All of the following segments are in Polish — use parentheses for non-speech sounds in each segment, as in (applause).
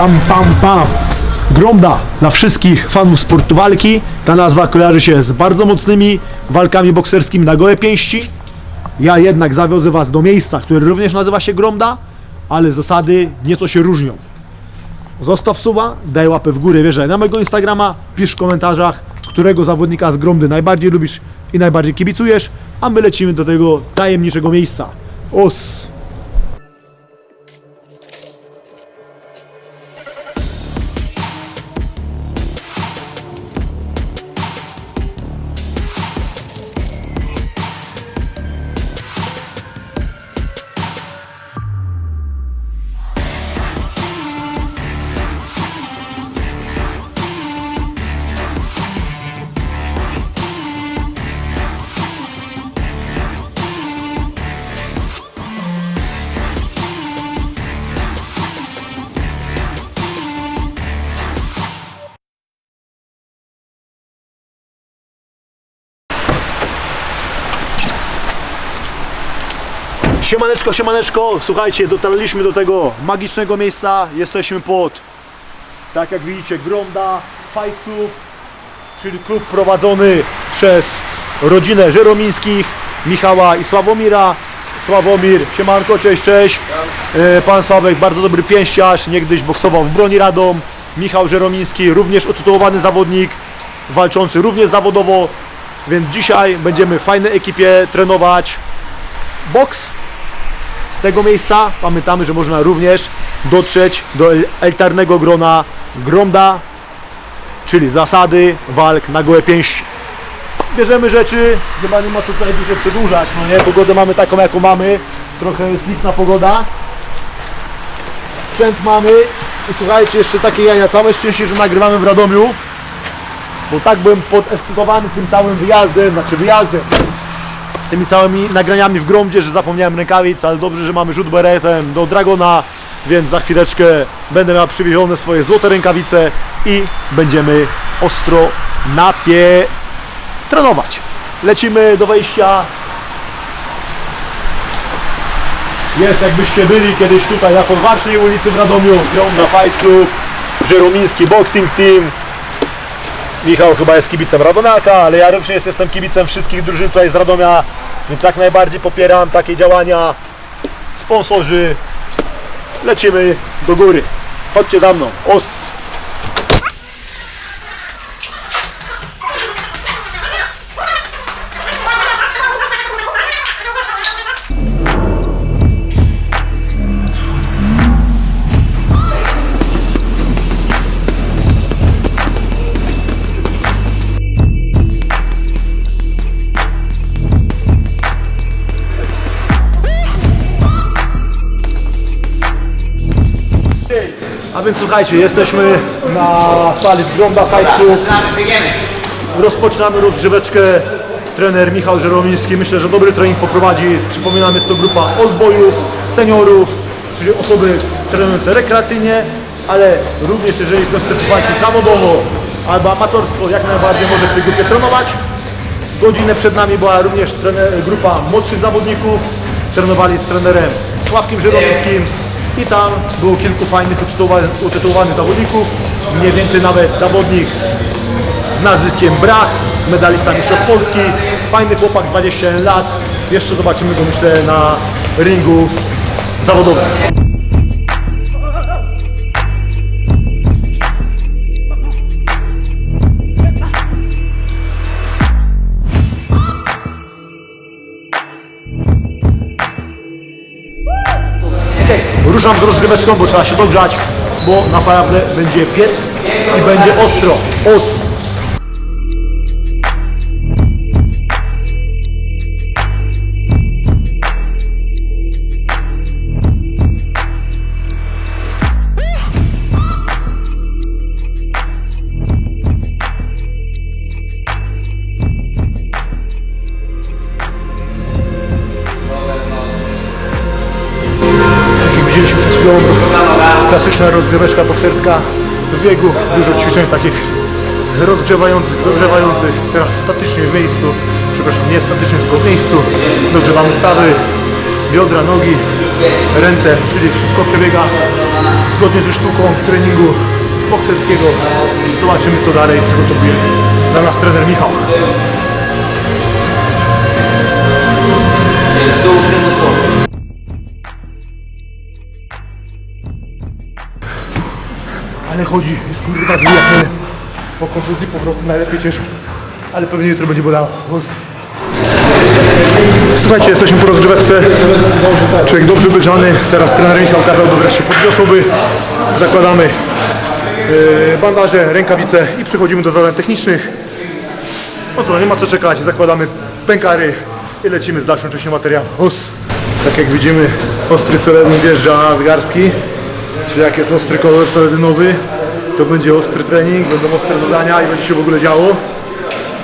Pam, pam, pam. Gromda dla wszystkich fanów sportu walki. Ta nazwa kojarzy się z bardzo mocnymi walkami bokserskimi na gołe pięści. Ja jednak zawiozę Was do miejsca, które również nazywa się Gromda, ale zasady nieco się różnią. Zostaw suba, daj łapę w górę, wierzaj na mojego Instagrama, pisz w komentarzach, którego zawodnika z Gromdy najbardziej lubisz i najbardziej kibicujesz, a my lecimy do tego tajemniczego miejsca. Os! Siemaneczko, siemaneczko, słuchajcie, dotarliśmy do tego magicznego miejsca, jesteśmy pod, tak jak widzicie, Gromda Fight Club, czyli klub prowadzony przez rodzinę Żeromińskich, Michała i Sławomira. Sławomir, siemanko, cześć, cześć. E, Pan Sławek, bardzo dobry pięściarz, niegdyś boksował w broni Radom. Michał Żeromiński, również utytułowany zawodnik, walczący również zawodowo, więc dzisiaj będziemy w fajnej ekipie trenować boks z tego miejsca pamiętamy, że można również dotrzeć do el- elitarnego grona Gromda, czyli zasady walk na gołe pięści. Bierzemy rzeczy, chyba nie ma co tutaj dużo przedłużać, no nie? Pogodę mamy taką jaką mamy, trochę jest lipna pogoda. Sprzęt mamy i słuchajcie, jeszcze takie jaja, całe szczęście, że nagrywamy w Radomiu, bo tak byłem podekscytowany tym całym wyjazdem, znaczy wyjazdem, tymi całymi nagraniami w Gromdzie, że zapomniałem rękawic, ale dobrze, że mamy rzut beretem do Dragona, więc za chwileczkę będę miał przywiezione swoje złote rękawice i będziemy ostro napie trenować. Lecimy do wejścia. Jest, jakbyście byli kiedyś tutaj na Podwarcznej ulicy w Radomiu, Gromda Fight Club, Żeromiński Boxing Team, Michał chyba jest kibicem Radomiaka, ale ja również jestem kibicem wszystkich drużyn tutaj z Radomia, więc jak najbardziej popieram takie działania. Sponsorzy, lecimy do góry. Chodźcie za mną. Os! A więc słuchajcie, jesteśmy na sali Gromda Fight Club. Rozpoczynamy rozgrzeweczkę. Trener Michał Żeromiński. Myślę, że dobry trening poprowadzi. Przypominam, jest to grupa oldboyów, seniorów, czyli osoby trenujące rekreacyjnie, ale również jeżeli ktoś chce walczyć zawodowo albo amatorsko, jak najbardziej może w tej grupie trenować. Godzinę przed nami była również trener, grupa młodszych zawodników. Trenowali z trenerem Sławkiem Żeromińskim i tam było kilku fajnych utytułowanych, zawodników. Mniej więcej nawet zawodnik z nazwiskiem Brach, medalista Mistrzostw Polski. Fajny chłopak, 21 lat. Jeszcze zobaczymy go myślę na ringu zawodowym. Ruszam z rozgryweczką, bo trzeba się dogrzać, bo naprawdę będzie piec i będzie ostro. Os. Rozgrzewających, dogrzewających, teraz statycznie w miejscu, przepraszam, nie statycznie, tylko w miejscu, dogrzewamy stawy, biodra, nogi, ręce, czyli wszystko przebiega zgodnie ze sztuką treningu bokserskiego. Zobaczymy co dalej przygotowuje dla nas trener Michał. Ale chodzi, jest kurwa zły jak. Po kontuzji powroty najlepiej cieszą. Ale pewnie jutro będzie bolało. Słuchajcie, jesteśmy po rozgrzewce. Człowiek dobrze wygrzany. Teraz trener Michał kazał dobrać się pod dwie osoby. Zakładamy yy, bandaże, rękawice i przechodzimy do zadań technicznych. No co, nie ma co czekać. Zakładamy pękary i lecimy z dalszą częścią materiału. Us. Tak jak widzimy, ostry soledyn wjeżdża w garstki. Czyli jak jest ostry kolor soledynowy, to będzie ostry trening, będą ostre zadania i będzie się w ogóle działo.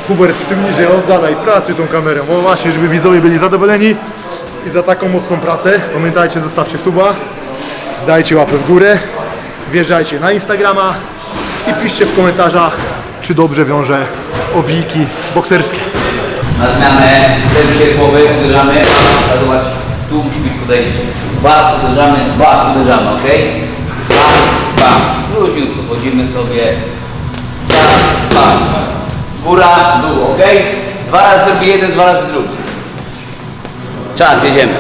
Hubert przybliżej, oddalaj, pracuj tą kamerą. O właśnie, żeby widzowie byli zadowoleni i za taką mocną pracę. Pamiętajcie, zostawcie suba, dajcie łapę w górę, wjeżdżajcie na Instagrama i piszcie w komentarzach, czy dobrze wiąże owiki bokserskie. Na zmianę, lewy sierpowy, uderzamy, a zobacz, tu musi być podejście. Dwa, uderzamy, dwa, uderzamy, ok? Dwa, dwa. Luźniutko chodzimy sobie. Dwa, dwa. Góra, dół, ok? Dwa razy zrobi jeden, dwa razy drugi. Czas, jedziemy.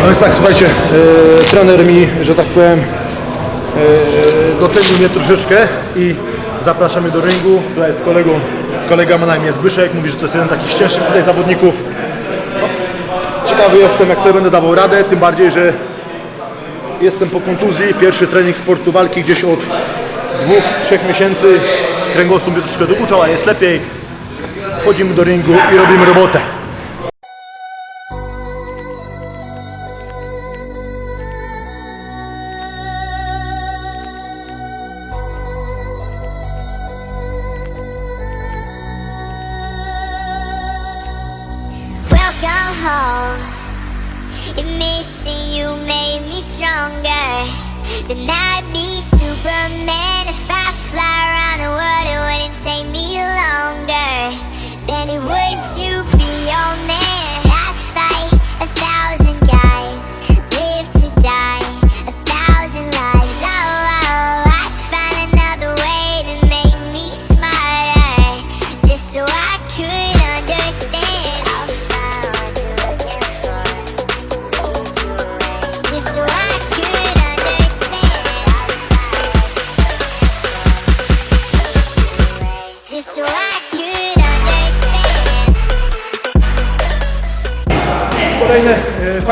No więc tak, słuchajcie, e, trener mi, że tak powiem, e, docenił mnie troszeczkę i zapraszamy do ringu. Tutaj z kolegą, kolega ma na imię Zbyszek, mówi, że to jest jeden takich cięższych tutaj zawodników. No, ciekawy jestem, jak sobie będę dawał radę, tym bardziej, że jestem po kontuzji, pierwszy trening sportu walki gdzieś od dwóch, trzech miesięcy, kręgosłup mnie troszkę dokuczał, a jest lepiej. Wchodzimy do ringu i robimy robotę. Welcome home. If missing you made me stronger, then I'd be Superman. If I fly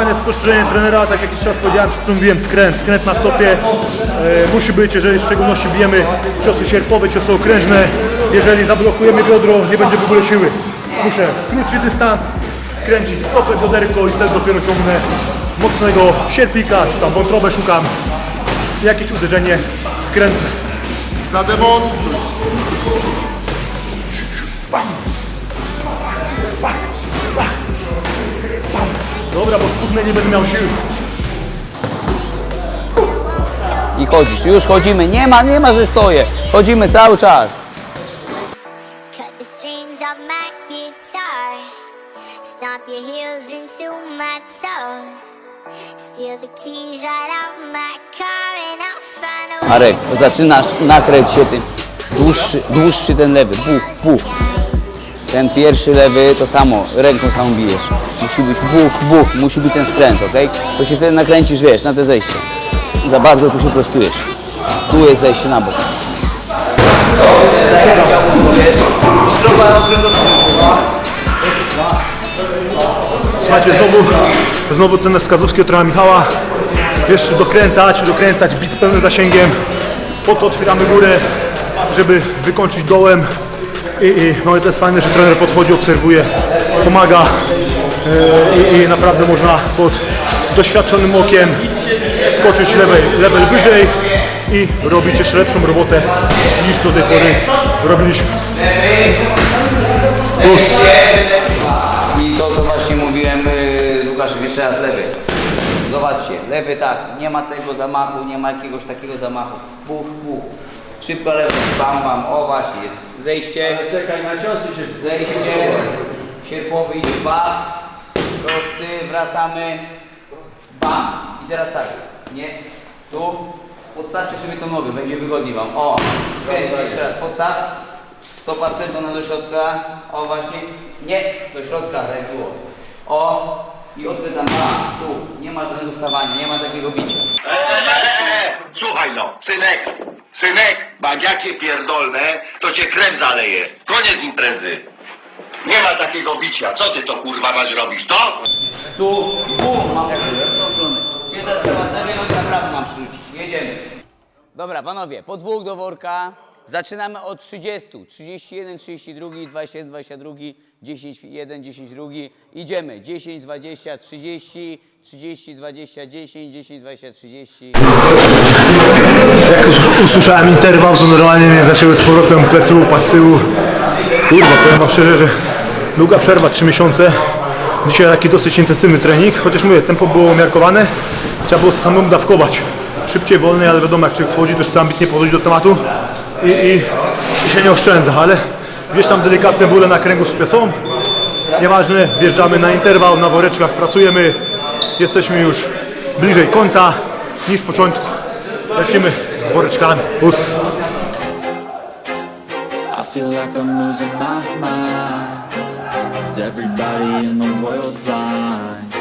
fajne spostrzeżenie trenera, tak jak jeszcze raz powiedziałem, przed chwilą mówiłem, skręt, skręt na stopie e, musi być, jeżeli w szczególności bijemy ciosy sierpowe, ciosy okrężne, jeżeli zablokujemy biodro, nie będzie w ogóle siły. Muszę skrócić dystans, kręcić stopę, bioderko i wtedy dopiero ciągnę mocnego sierpika, czy tam wątrobę szukam, jakieś uderzenie skrętne. Zademonstruj. Dobra, bo spódne nie będę miał siły. I chodzisz, już chodzimy. Nie ma, nie ma, że stoję. Chodzimy cały czas. Cut the strings of my guitar. Stomp your heels into my toes. Steal the keys right out my car and I'll find a way. Marek, zaczynasz nakręć się tym. Dłuższy, dłuższy ten lewy. Buch, buch. Ten pierwszy lewy to samo, ręką samą bijesz. Musi być buch, buch, musi być ten skręt, ok? To się wtedy nakręcisz, wiesz, na te zejście. Za bardzo tu się prostujesz. Tu jest zejście na bok. Słuchajcie, znowu, znowu cenne wskazówki od trenera Michała. Jeszcze dokręcać, dokręcać, bić z pełnym zasięgiem. Po to otwieramy górę, żeby wykończyć dołem. I, i no to jest fajne, że trener podchodzi, obserwuje, pomaga. E, I, I naprawdę można pod doświadczonym okiem skoczyć level, level wyżej i robić jeszcze lepszą robotę niż do tej pory robiliśmy. Plus. I to, co właśnie mówiłem, yy, Łukasz, jeszcze raz lewy. Zobaczcie, lewy tak, nie ma tego zamachu, nie ma jakiegoś takiego zamachu. Buch, buch. Szybko lewy, bam, bam, o właśnie, jest zejście. Czekaj, na ciosy się Zejście, sierpowy idzie dwa, prosty, wracamy, bam. I teraz tak, nie, Tu podstawcie sobie tą nogę, będzie wygodniej wam. O, skręćcie jeszcze raz, podstaw. Stopa skręcona do środka. O właśnie. Nie, do środka, tak było. O, i odkręcam. A, tu. Nie ma żadnego stawania, nie ma takiego bicia. Eee, słuchaj no, synek, synek, bandziacie pierdolne, to cię krem zaleje. Koniec imprezy. Nie ma takiego bicia. Co ty to kurwa masz robić, to? Tu, bum, mam w tą stronę. Ciężar trzeba z lewej nogi na prawą mam przerzucić. Jedziemy. Dobra, panowie, po dwóch do worka. Zaczynamy od 30. 31, 32, 21, 22, 10, 1, 10, 2. Idziemy. 10, 20, 30, 30, 20, 10, 10, 20, 30. Jak us- usłyszałem interwał, to normalnie mnie zaczęły z powrotem plecy tyłu. Kurwa, powiem wam szczerze, że długa przerwa, 3 miesiące. Dzisiaj taki dosyć intensywny trening, chociaż mówię, tempo było umiarkowane. Trzeba było samemu dawkować. Szybciej, wolniej, ale wiadomo, jak człowiek wchodzi, to już chce ambitnie podchodzić do tematu i, i, i się nie oszczędza, ale gdzieś tam delikatne bóle na kręgosłupie są. Nieważne, wjeżdżamy na interwał, na woreczkach pracujemy. Jesteśmy już bliżej końca niż początku. Lecimy z woreczkami. Us. I feel like I'm losing my mind. Is everybody in the world blind?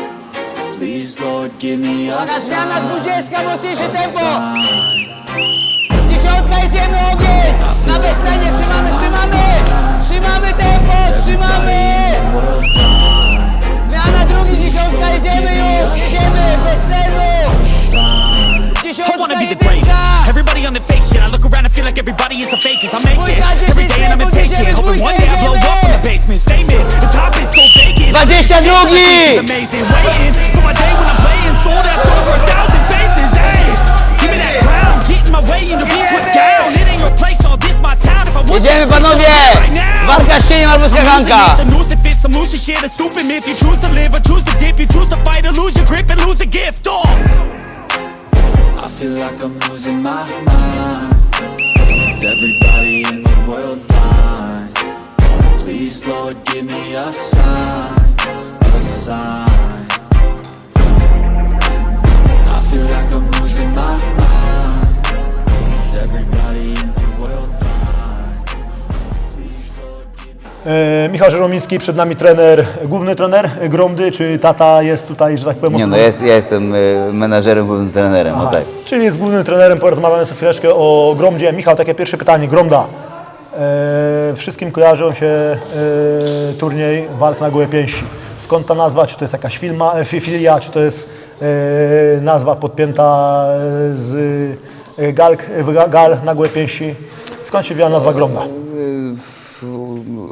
Please, Lord, give me a sign. 20, mocniejsze tempo! sign. Dziesiątka, jedziemy ogień! Na beztlenie, trzymamy, trzymamy! Trzymamy tempo, trzymamy! Zmiana drugi, dziesiątka, jedziemy już! Jedziemy! I Dziesiątka, jedynka! Everybody on the fake shit. I look around and feel like everybody is the fakest. I make this every day and I'm impatient. Hoping one day I blow up in the basement. Statement. The top is so vacant. 22! Grip and lose a gift. Oh. I feel like I'm losing my mind. Is everybody in the world blind? Please, Lord, give me a sign. A sign. I feel like I'm losing my mind. Is everybody Michał Żeromiński, przed nami trener, główny trener Gromdy, czy tata jest tutaj, że tak powiem, Nie no, ja, jest, ja jestem y, menadżerem, głównym trenerem, no Aha, tak. Czyli jest głównym trenerem, porozmawiamy sobie chwileczkę o Gromdzie. Michał, takie pierwsze pytanie, Gromda. E, wszystkim kojarzą się e, turniej walk na gołe pięści. Skąd ta nazwa? Czy to jest jakaś filma, e, fi- filia, czy to jest e, nazwa podpięta e, z e, galk, e, gal na gołe pięści? Skąd się wzięła nazwa Gromda?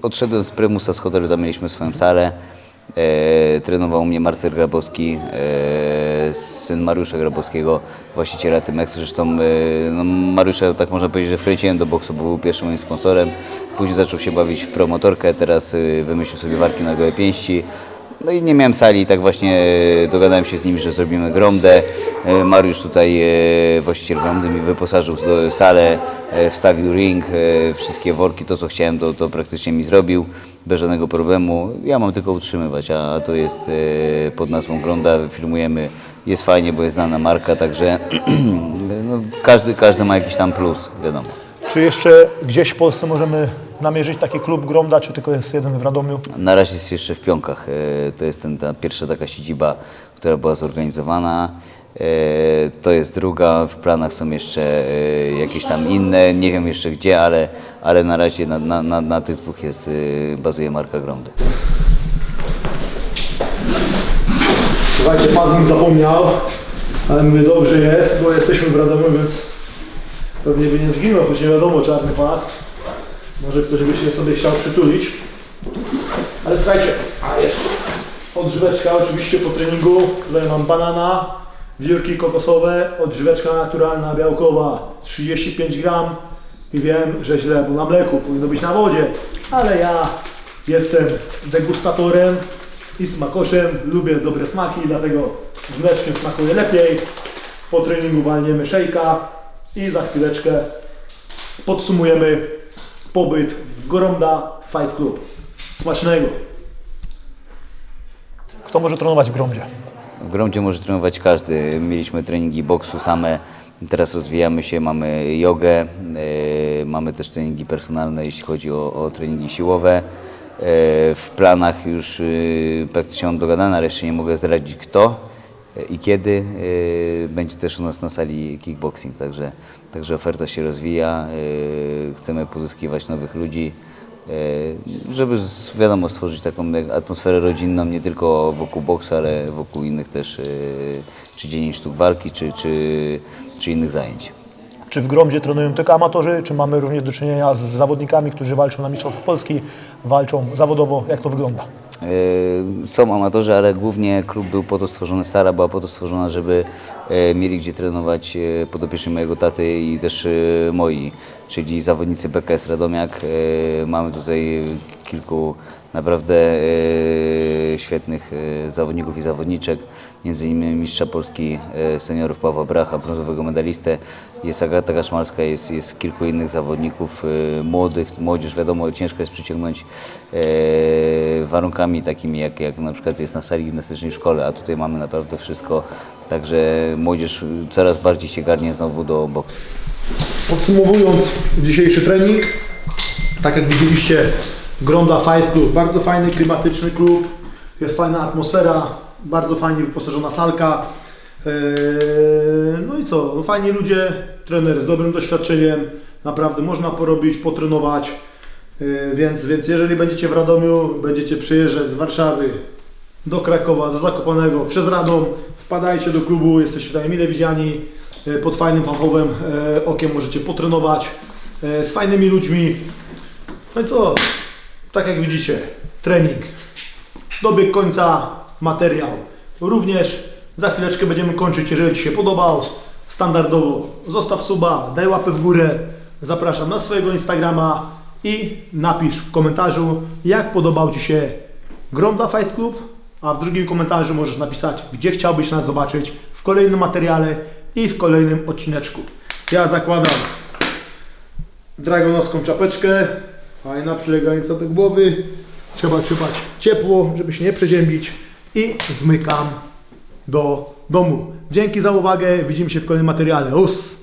Odszedłem z Prymusa z hotelu, tam mieliśmy swoją salę. E, trenował mnie Marcel Grabowski, e, syn Mariusza Grabowskiego, właściciela Tymexu. Zresztą e, no, Mariusza, tak można powiedzieć, że wkręciłem do boksu, bo był pierwszym moim sponsorem. Później zaczął się bawić w promotorkę, teraz e, wymyślił sobie walki na gołe pięści. No i nie miałem sali, tak właśnie e, dogadałem się z nimi, że zrobimy gromdę. E, Mariusz tutaj, e, właściciel gromdy, mi wyposażył salę, wstawił ring, wszystkie worki, to co chciałem, to, to praktycznie mi zrobił, bez żadnego problemu. Ja mam tylko utrzymywać, a to jest pod nazwą Gromda, filmujemy, jest fajnie, bo jest znana marka, także (clears throat) no, każdy, każdy ma jakiś tam plus, wiadomo. Czy jeszcze gdzieś w Polsce możemy namierzyć taki klub Gromda, czy tylko jest jeden w Radomiu? Na razie jest jeszcze w Pionkach. E, To jest ten, ta pierwsza taka siedziba, która była zorganizowana. E, To jest druga, w planach są jeszcze e, jakieś tam inne, nie wiem jeszcze gdzie, ale, ale na razie na, na, na, na tych dwóch jest, bazuje marka Gromdy. Słuchajcie, pan mi zapomniał, ale mówię, dobrze jest, bo jesteśmy w Radomiu, więc pewnie by nie zginął, choć nie wiadomo, czarny pas. Może ktoś by się sobie chciał przytulić. Ale słuchajcie, a jest odżyweczka oczywiście po treningu. Tutaj mam banana, wiórki kokosowe, odżyweczka naturalna, białkowa, 35 gram. I wiem, że źle, bo na mleku, powinno być na wodzie. Ale ja jestem degustatorem i smakoszem. Lubię dobre smaki, dlatego z mleczkiem smakuje lepiej. Po treningu walniemy szejka i za chwileczkę podsumujemy pobyt w Goromda Fight Club. Smacznego. Kto może trenować w Gromdzie? W Gromdzie może trenować każdy. Mieliśmy treningi boksu same, Teraz rozwijamy się, mamy jogę, e, mamy też treningi personalne, jeśli chodzi o, o treningi siłowe. E, w planach już e, praktycznie mam dogadane, ale jeszcze nie mogę zdradzić kto i kiedy. E, będzie też u nas na sali kickboxing, także, także oferta się rozwija. E, chcemy pozyskiwać nowych ludzi. E, żeby wiadomo stworzyć taką atmosferę rodzinną nie tylko wokół boksu, ale wokół innych też czy dziennik sztuk walki, czy, czy, czy innych zajęć. Czy w Gromdzie trenują tylko amatorzy, czy mamy również do czynienia z zawodnikami, którzy walczą na Mistrzostwach Polski, walczą zawodowo? Jak to wygląda? E, Są amatorzy, ale głównie klub był po to stworzony, Sara była po to stworzona, żeby e, mieli gdzie trenować e, podopieczni mojego taty i też e, moi, czyli zawodnicy BKS Radomiak. Mamy tutaj kilku naprawdę świetnych e, zawodników i zawodniczek, między innymi mistrza Polski e, seniorów Pawła Bracha, brązowego medalistę, jest Agata Kaszmarska, jest, jest kilku innych zawodników e, młodych, młodzież wiadomo ciężko jest przyciągnąć warunkami takimi jak, jak na przykład jest na sali gimnastycznej w szkole, a tutaj mamy naprawdę wszystko, także młodzież coraz bardziej się garnie znowu do boksu. Podsumowując dzisiejszy trening, tak jak widzieliście, Gronda Fight Club, bardzo fajny, klimatyczny klub, jest fajna atmosfera, bardzo fajnie wyposażona salka. Eee, No i co, no fajni ludzie, trener z dobrym doświadczeniem, naprawdę można porobić, potrenować, Eee, więc, więc jeżeli będziecie w Radomiu, będziecie przyjeżdżać z Warszawy do Krakowa, do Zakopanego, przez Radom, wpadajcie do klubu, jesteście tutaj mile widziani, e, pod fajnym fachowym okiem możecie potrenować, z fajnymi ludźmi. No i co? Tak jak widzicie, trening dobiegł końca, materiał również. Za chwileczkę będziemy kończyć, jeżeli Ci się podobał. Standardowo zostaw suba, daj łapę w górę. Zapraszam na swojego Instagrama i napisz w komentarzu, jak podobał Ci się Gronda Fight Club, a w drugim komentarzu możesz napisać, gdzie chciałbyś nas zobaczyć w kolejnym materiale i w kolejnym odcineczku. Ja zakładam dragonowską czapeczkę, fajna, przylegająca do głowy. Trzeba trzymać ciepło, żeby się nie przeziębić i zmykam do domu. Dzięki za uwagę, widzimy się w kolejnym materiale. Us!